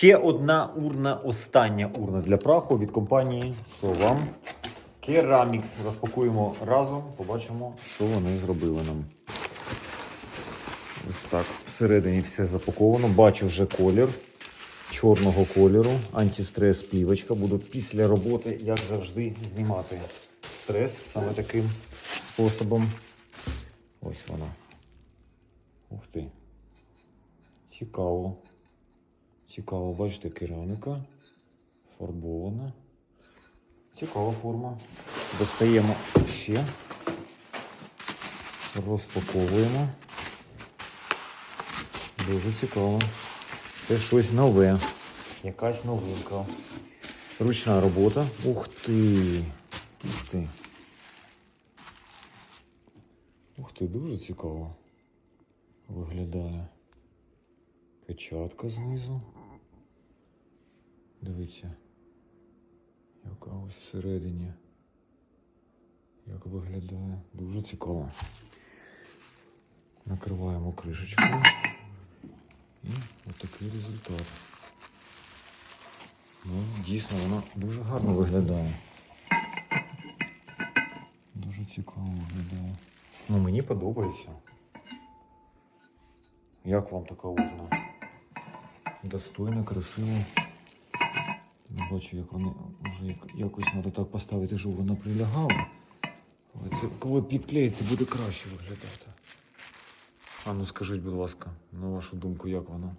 Ще одна урна, остання урна для праху від компанії Sovam. Керамікс. Розпакуємо разом, побачимо, що вони зробили нам. Ось так. Всередині все запаковано. Бачу вже колір чорного кольору. Антистрес плівочка. Буду після роботи, як завжди, знімати стрес саме таким способом. Ось вона. Ух ти. Цікаво. Цікаво, бачите, кераміка. Фарбована. Цікава форма. Достаємо ще. Розпаковуємо. Дуже цікаво. Це щось нове. Якась новинка. Ручна робота. Ух ти. Ух ти. Ух ти, дуже цікаво. Виглядає. Печатка знизу. Дивіться. Яка ось всередині. Як виглядає. Дуже цікаво. Накриваємо кришечкою. І отакий результат. Ну, дійсно, вона дуже гарно виглядає. Дуже цікаво виглядає. Ну, мені подобається. Як вам така урна? Достойно, красиво. Бачу, як вони вже як, якось треба так поставити, щоб вона прилягала. Але це коли підклеїться, буде краще виглядати. А ну скажіть, будь ласка, на вашу думку, як вона?